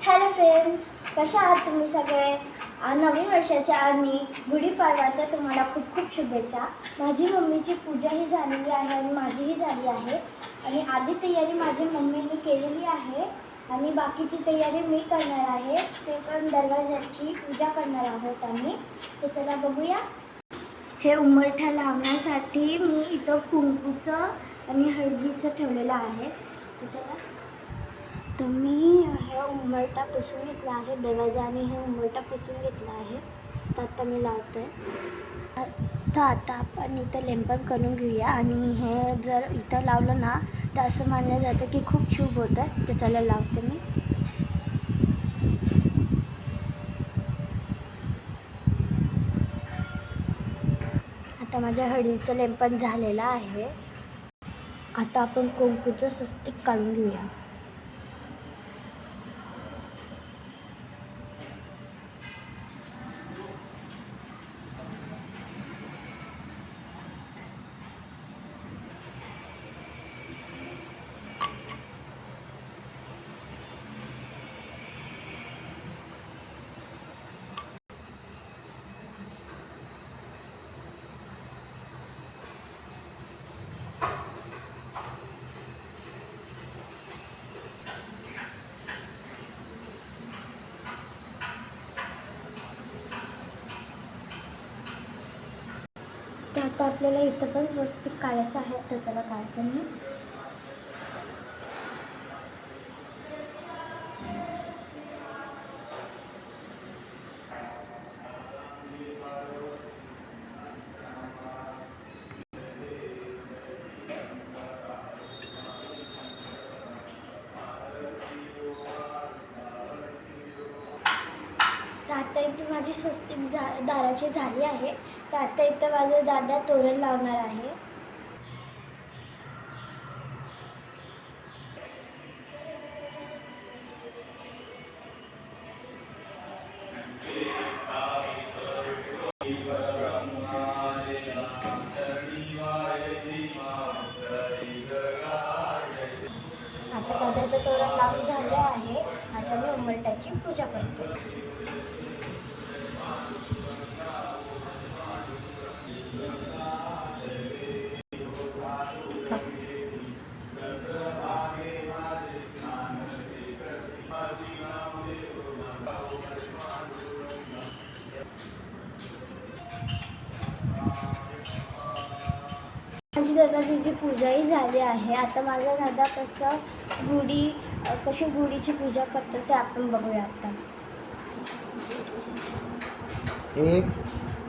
Hello friends, how are you? नवीन वर्षाच्या आणि गुढीपाडव्याच्या तुम्हाला खूप खूप शुभेच्छा. माझी मम्मीची पूजाही झालेली आहे आणि माझीही झाली आहे. आणि आधी तयारी माझी मम्मीने केलेली आहे आणि बाकीची तयारी मी करणार आहे. ते पण दरवाजाची पूजा करणार आहोत आम्ही. तर चला बघूया. हे उमरठा लावण्यासाठी मी इथं कुंकूचं आणि हळदीचं ठेवलेलं आहे. तर चला. तर मी हे उंबरटा पुसून घेतला आहे दरवाजाने हे उंबरटा पुसून घेतला आहे. तर आता मी लावते. तर आता आपण इथं लेंपन करून घेऊया. आणि हे जर इथं लावलं ना तर असं मानलं जातं की खूप शुभ होतं. तर चला लावते मी. आता माझ्या हळदीचं लेंपन झालेलं आहे. आता आपण कुंकूचं स्वस्तिक काढून घेऊया. तर आता आपल्याला इथं पण स्वस्तिक काढायचं आहे तर चला काढते मी तर आता इथे माझी स्वस्तिक झा दाराची झाली आहे तर आता इथं तोरण लावणार आहे. आता कांद्याचं तोरण लावून झालं आहे. आता मी उंबरट्याची पूजा करतो. गणपतीची पूजाही झाली आहे. आता माझा दादा कसं गुढी कशी गुढीची पूजा करतो ते आपण बघूया आता. एक.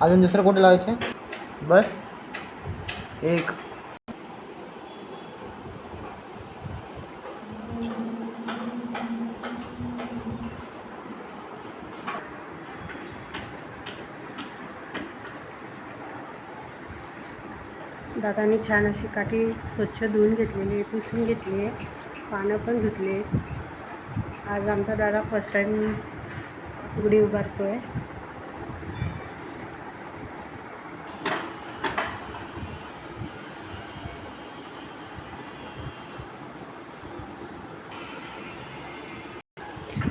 अजून दुसरं कुठे लावायचे? बस. एक. दादाने छान अशी काठी स्वच्छ धुवून घेतलेली आहे पुसून घेतली आहे पानं पण धुतली आहेत. आज आमचा दादा फर्स्ट टाईम गुढी उभारतो आहे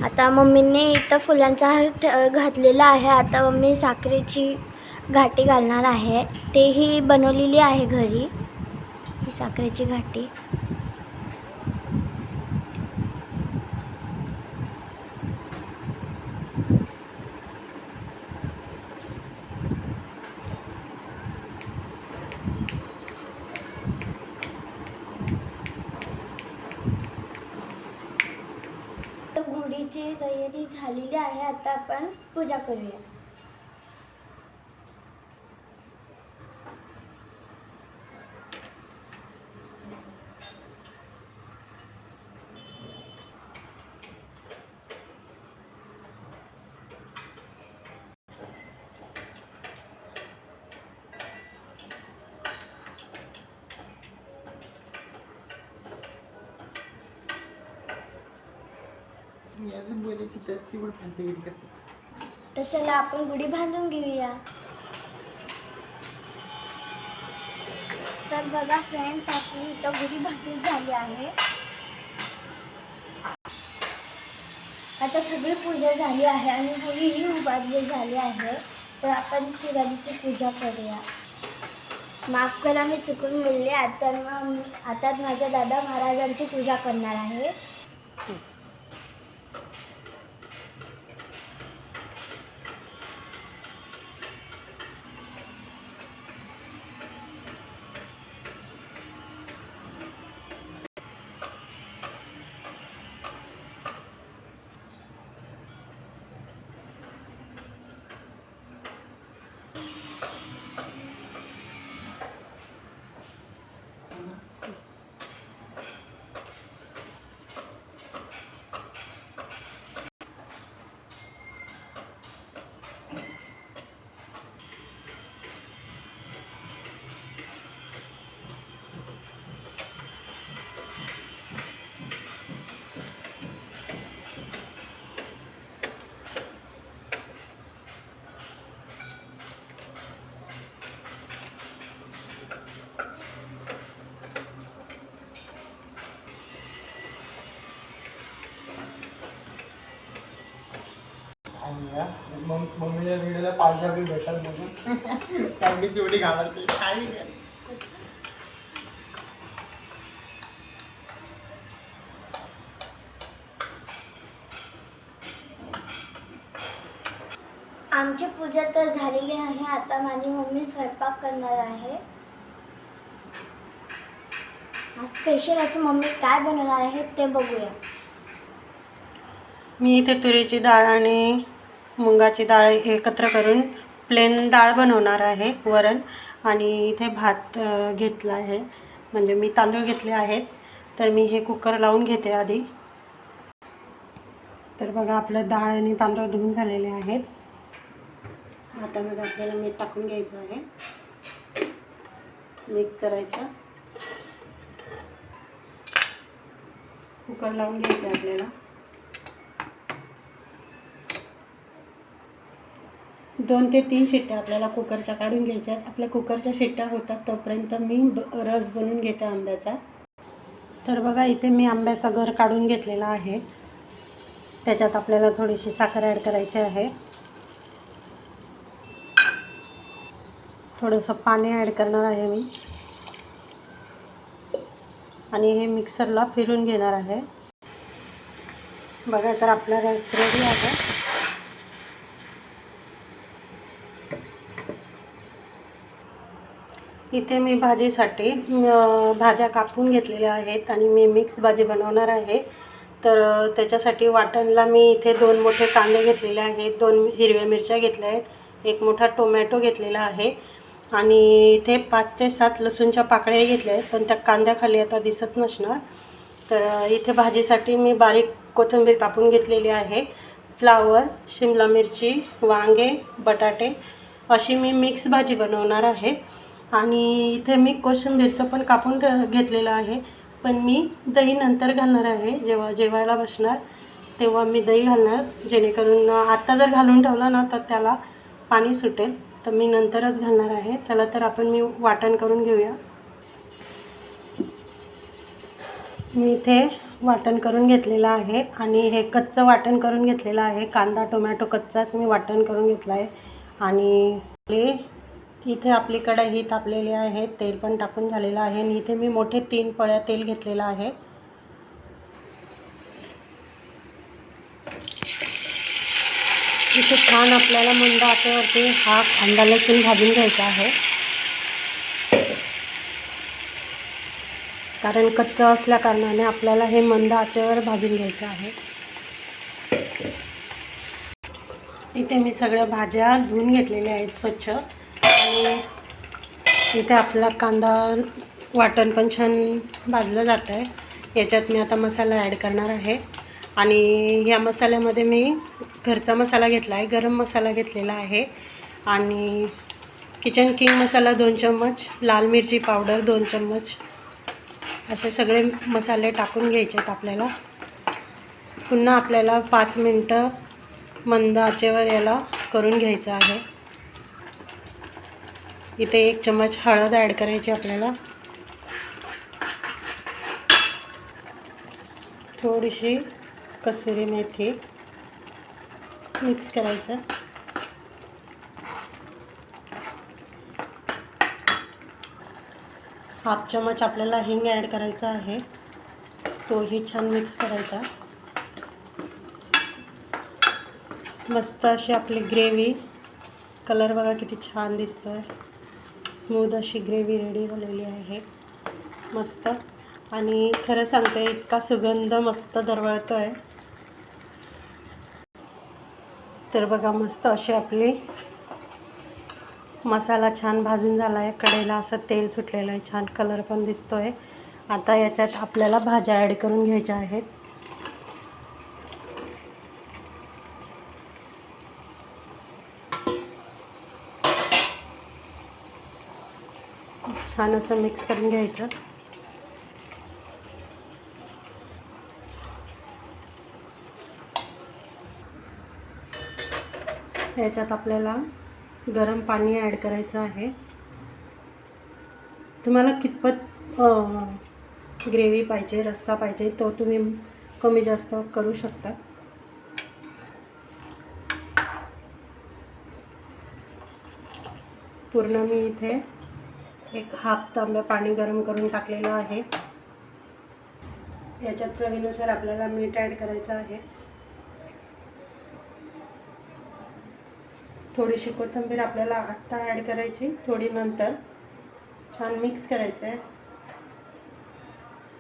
आता मम्मीने इथं फुलांचा हार घातलेला आहे. आता मम्मी साखरेची घाटी घालणार आहे. तेही बनवलेली आहे घरी. ही साखरेची घाटी. तर गुढीची तयारी झालेली आहे. आता आपण पूजा करूया अजून ती तर ती पण करते तर चला आपण गुढी बांधून घेऊया. तर बघा फ्रेंड्स आपली इथं गुढी बांधून झाली आहे. आता सगळी पूजा झाली आहे आणि गुढीही उभारली झाली आहे. तर आपण शिवाजीची पूजा करूया. माफ करा मी चुकून बोलले. आता मग आता माझ्या दादा महाराजांची पूजा करणार आहे. मग मम्मीच्या व्हिडिओला पाचशे बी भेटत म्हणून. त्यांनी तेवढी घाबरते. आमची पूजा तर झालेली आहे. आता माझी मम्मी स्वयंपाक करणार आहे. स्पेशल असं मम्मी काय बनवणार आहे ते बघूया. मी इथे तुरीची डाळ आणि मुंगाची डाळ एकत्र करून प्लेन डाळ बनवणार आहे वरण. आणि इथे भात घेतला आहे. म्हणजे मी तांदूळ घेतले आहेत. तर मी हे कुकर लावून घेते आधी. तर बघा आपलं डाळ आणि तांदूळ धुवून झालेले आहेत. भातामध्ये आपल्याला मीठ टाकून घ्यायचं आहे. मिक्स करायचं. कुकर लावून घ्यायचं आहे आपल्याला. दोन ते तीन शिट्ट्या आपल्याला कुकरच्या काढून घ्यायच्या आहेत आपल्या कुकरच्या शिट्ट्या होतात तोपर्यंत मी रस बनवून घेते आंब्याचा. तर बघा इथे मी आंब्याचा घर काढून घेतलेला आहे. त्याच्यात आपल्याला थोडीशी साखर ॲड करायची आहे. थोडंसं पाणी ॲड करणार आहे मी. आणि हे मिक्सरला फिरून घेणार आहे. बघा तर आपला रस रेडी आहे. इथे मी भाजीसाठी भाज्या कापून घेतलेल्या आहेत आणि मी मिक्स भाजी बनवणार आहे. तर त्याच्यासाठी वाटणला मी इथे दोन मोठे कांदे घेतलेले आहेत दोन हिरव्या मिरच्या घेतल्या आहेत एक मोठा टोमॅटो घेतलेला आहे आणि इथे पाच ते सात लसूणच्या पाकळ्या घेतल्या आहेत पण त्या कांद्याखाली आता दिसत नसणार. तर इथे भाजीसाठी मी बारीक कोथिंबीर कापून घेतलेली आहे फ्लावर शिमला मिरची वांगे बटाटे अशी मी मिक्स भाजी बनवणार आहे. आणि इथे मी कोशिंबीरचं पण कापून घेतलेलं आहे. पण मी दही नंतर घालणार आहे जेव्हा जेवायला बसणार तेव्हा मी दही घालणार. जेणेकरून आत्ता जर घालून ठेवलं ना तर त्याला पाणी सुटेल. तर मी नंतरच घालणार आहे. चला तर आपण मी वाटण करून घेऊया. मी इथे वाटण करून घेतलेलं आहे आणि हे कच्चं वाटण करून घेतलेलं आहे. कांदा टोमॅटो कच्चाच मी वाटण करून घेतला आहे. आणि इथे आपली ही तापलेली आहे तेल पण टाकून झालेलं आहे आणि इथे मी मोठे तीन पळ्या तेल घेतलेलं आहे. इथे छान आपल्याला मंद आचेवरती हा कांदा लसूण भाजून घ्यायचा आहे. कारण कच्चं असल्या कारणाने आपल्याला हे मंद आचेवर भाजून घ्यायचं आहे. इथे मी सगळ्या भाज्या धुवून घेतलेल्या आहेत स्वच्छ. आणि इथे आपला कांदा वाटण पण छान भाजलं जातं आहे. याच्यात मी आता मसाला ॲड करणार आहे. आणि या मसाल्यामध्ये मी घरचा मसाला घेतला आहे गरम मसाला घेतलेला आहे. आणि किचन किंग मसाला दोन चम्मच लाल मिरची पावडर दोन चम्मच. असे सगळे मसाले टाकून घ्यायचे आहेत आपल्याला. पुन्हा आपल्याला पाच मिनटं मंद आचेवर याला करून घ्यायचं आहे. इथे एक चम्मच हळद ॲड करायची आपल्याला. थोडीशी कसुरी मेथी मिक्स करायचं. हाफ चमच आपल्याला हिंग ॲड करायचा आहे. तोही छान मिक्स करायचा. मस्त अशी आपली ग्रेव्ही. कलर बघा किती छान दिसतो आहे स्मूद अशी ग्रेव्ही रेडी झालेली आहे. मस्त. आणि खरं सांगते इतका सुगंध मस्त दरवळतो आहे तर बघा मस्त अशी आपली मसाला छान भाजून झाला आहे कडेला असं तेल सुटलेलं आहे. छान कलर पण दिसतो आहे आता याच्यात आपल्याला भाज्या ॲड करून घ्यायच्या आहेत. छान असं मिक्स करून घ्यायचं. याच्यात आपल्याला गरम पाणी ॲड करायचं आहे. तुम्हाला कितपत ग्रेव्ही पाहिजे रस्सा पाहिजे तो तुम्ही कमी जास्त करू शकता. पूर्ण मी इथे एक हाफ तांब्या पाणी गरम करून टाकलेलं आहे. याच्यात चवीनुसार आपल्याला मीठ ॲड करायचं आहे. थोडीशी कोथिंबीर आपल्याला आत्ता ॲड करायची थोडी नंतर छान मिक्स करायचं आहे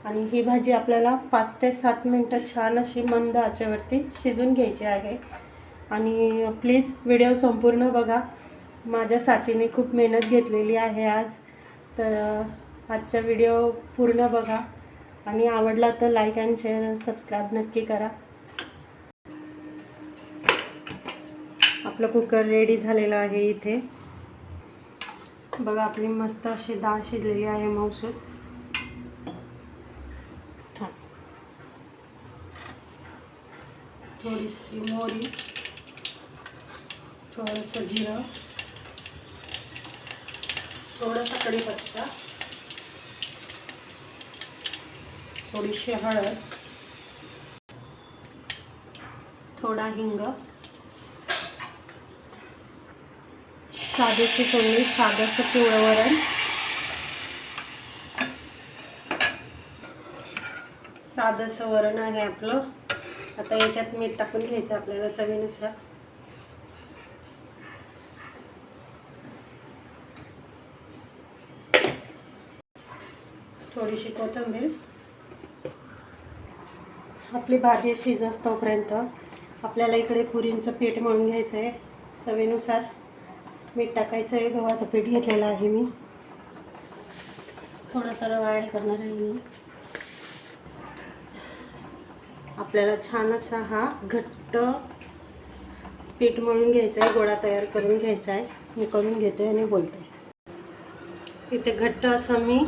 आणि ही भाजी आपल्याला पाच ते सात मिनटं छान अशी मंद आचेवरती शिजून घ्यायची आहे. आणि प्लीज व्हिडिओ संपूर्ण बघा. माझ्या साचीने खूप मेहनत घेतलेली आहे आज. तर आजचा व्हिडिओ पूर्ण बघा आणि आवडला तर लाईक अँड शेअर सबस्क्राईब नक्की करा. आपलं कुकर रेडी झालेलं आहे इथे. बघा आपली मस्त अशी डाळ शिजलेली आहे मौसूद हा. थोडीशी मोरी थोडंसं जिरं. थोडासा कढीपत्ता थोडीशी हळद थोडा हिंग साधीची फोडणी साधंसं पिवळं वरण साधंसं वरण आहे आपलं. आता याच्यात मीठ टाकून घ्यायचं आपल्याला चवीनुसार. थोडीशी कोथिंबीर. आपली भाजी शिजस तोपर्यंत आपल्याला इकडे पुरींचं पीठ मळून घ्यायचं आहे चवीनुसार मीठ टाकायचं आहे गव्हाचं पीठ घेतलेलं आहे मी. थोडासा रवा ॲड करणार आहे मी. आपल्याला छान असा हा घट्ट पीठ मळून घ्यायचा आहे गोळा तयार करून घ्यायचा आहे मी करून घेते आणि बोलते. इथे घट्ट असं मी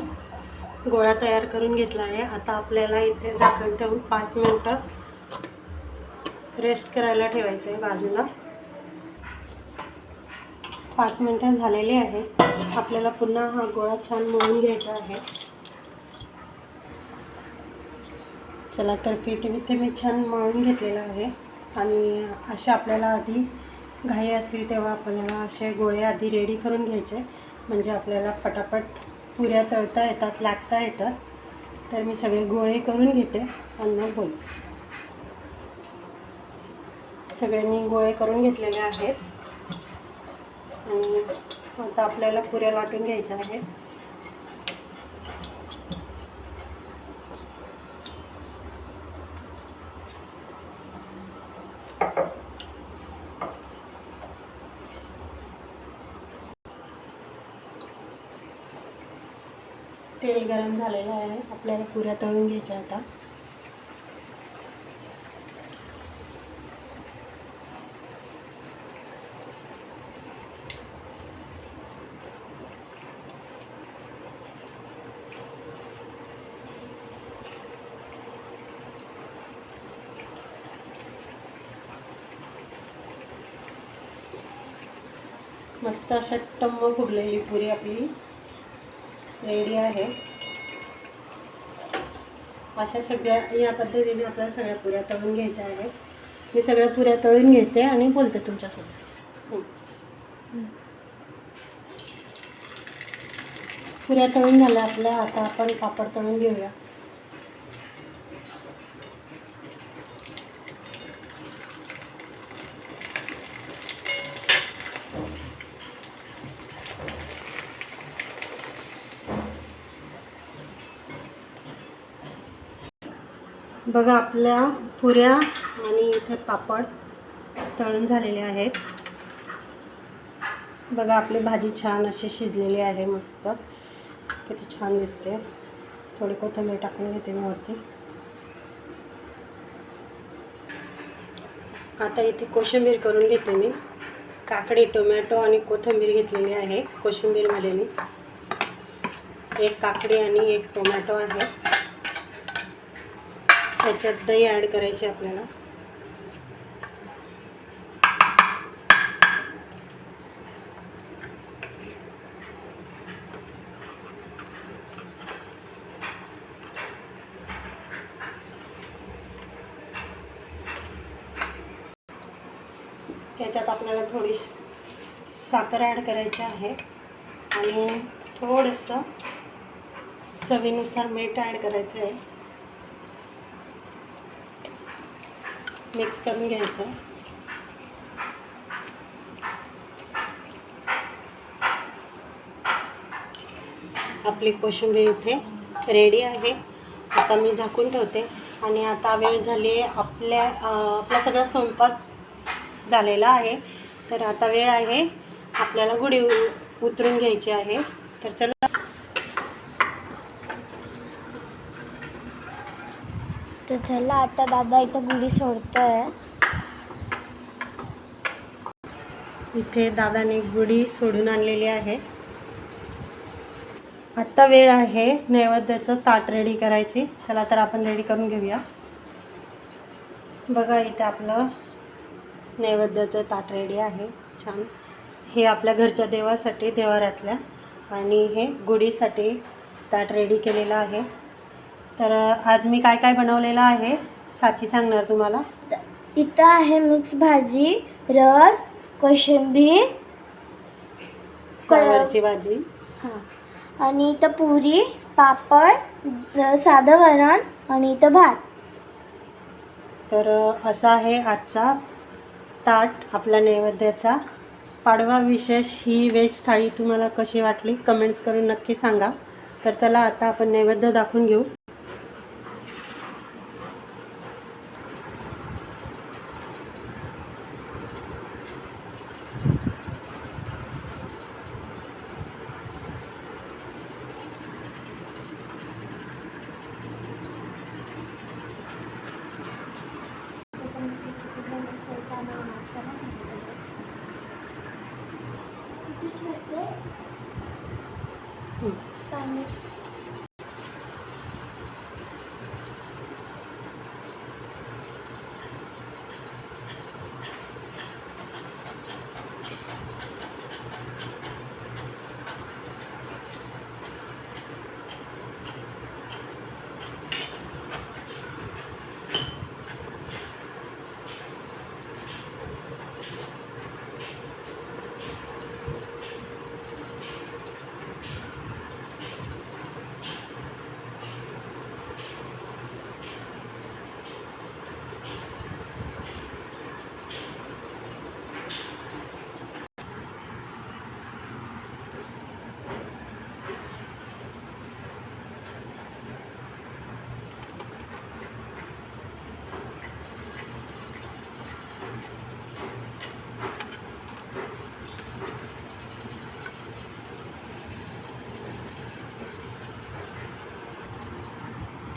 गोळा तयार करून घेतला आहे. आता आपल्याला इथे झाकण ठेवून पाच मिनटं रेस्ट करायला ठेवायचं आहे बाजूला. पाच मिनटं झालेली आहे. आपल्याला पुन्हा हा गोळा छान मळून घ्यायचा आहे. चला तर पीठ इथे मी छान मळून घेतलेलं आहे. आणि असे आपल्याला आधी घाई असली तेव्हा आपल्याला असे गोळे आधी रेडी करून घ्यायचे. म्हणजे आपल्याला पटापट पुऱ्या तळता येतात लाटता येतात. तर मी सगळे गोळे करून घेते. त्यांना बोल सगळे मी गोळे करून घेतलेले आहेत. आणि आता आपल्याला पुऱ्या लाटून घ्यायच्या आहेत. गरम झालेलं आहे. आपल्याला पुऱ्या आता. मस्त अशा टम्म फुगलेली पुरी आपली. रेडी आहे. अशा सगळ्या या पद्धतीने आपल्याला सगळ्या पुऱ्या तळून घ्यायच्या आहेत. मी सगळ्या पुऱ्या तळून घेते आणि बोलते तुमच्यासोबत. पुऱ्या तळून झाल्या आपल्या. आता आपण पापड तळून घेऊया. बघा आपल्या पुऱ्या आणि इथे पापड तळून झालेले आहेत. बघा आपली भाजी छान अशी शिजलेली आहे मस्त. किती छान दिसते. थोडी कोथिंबीर टाकून घेते मी वरती. आता इथे कोशिंबीर करून घेते मी. काकडी टोमॅटो आणि कोथिंबीर घेतलेली आहे कोशिंबीरमध्ये मी. एक काकडी आणि एक टोमॅटो आहे. त्याच्यात दही ॲड करायचे आपल्याला. त्याच्यात आपल्याला थोडी साखर ॲड करायची आहे. आणि थोडंसं चवीनुसार मीठ ॲड करायचं आहे मिक्स करून घ्यायचं. आपली कोशिंबीर इथे रेडी आहे. आता मी झाकून ठेवते. आणि आता वेळ झाली आपल्या आपला सगळा स्वयंपाक झालेला आहे. तर आता वेळ आहे आपल्याला गुढी उतरून घ्यायची आहे. तर चला. तर चला आता दादा इथं गुढी सोडतोय. इथे दादाने गुढी सोडून आणलेली आहे. आत्ता वेळ आहे नैवेद्याचं ताट रेडी करायची. चला तर आपण रेडी करून घेऊया. बघा इथे आपलं नैवेद्याचं ताट रेडी आहे. छान. हे आपल्या घरच्या देवासाठी देवाऱ्यातल्या. आणि हे गुढीसाठी ताट रेडी केलेलं आहे. तर आज मी काय काय बनवलेलं आहे? साची सांगणार तुम्हाला? इथं आहे मिक्स भाजी रस कोशिंबीर फ्लावरची भाजी. हां. आणि इथं पुरी पापड साधं वरण आणि इथं भात. तर असा आहे आजचा ताट आपला नैवेद्याचा. पाडवा विशेष ही वेज थाळी तुम्हाला कशी वाटली? कमेंट्स करून नक्की सांगा. तर चला आता आपण नैवेद्य दाखवून घेऊ हं. पाणी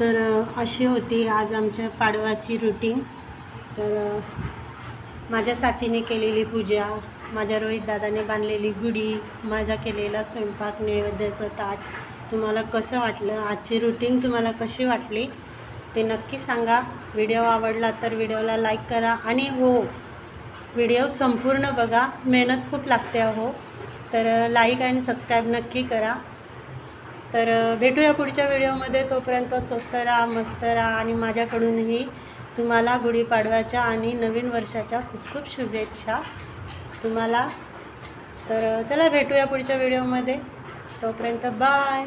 तर अशी होती आज आमच्या पाडवाची रुटीन तर माझ्या साचीने केलेली पूजा माझ्या रोहित दादाने बांधलेली गुढी माझा केलेला स्वयंपाक नैवेद्याचं ताट तुम्हाला कसं वाटलं आजची रुटीन तुम्हाला कशी वाटली ते नक्की सांगा. व्हिडिओ आवडला तर व्हिडिओला लाईक करा आणि हो व्हिडिओ संपूर्ण बघा. मेहनत खूप लागते हो तर लाईक आणि सबस्क्राईब नक्की करा. तर भेटूया पुढच्या व्हिडिओमध्ये. तोपर्यंत स्वस्त राहा मस्त राहा आणि माझ्याकडूनही तुम्हाला गुढीपाडव्याच्या आणि नवीन वर्षाच्या खूप खूप शुभेच्छा तुम्हाला. तर चला भेटूया पुढच्या व्हिडिओमध्ये. तोपर्यंत बाय.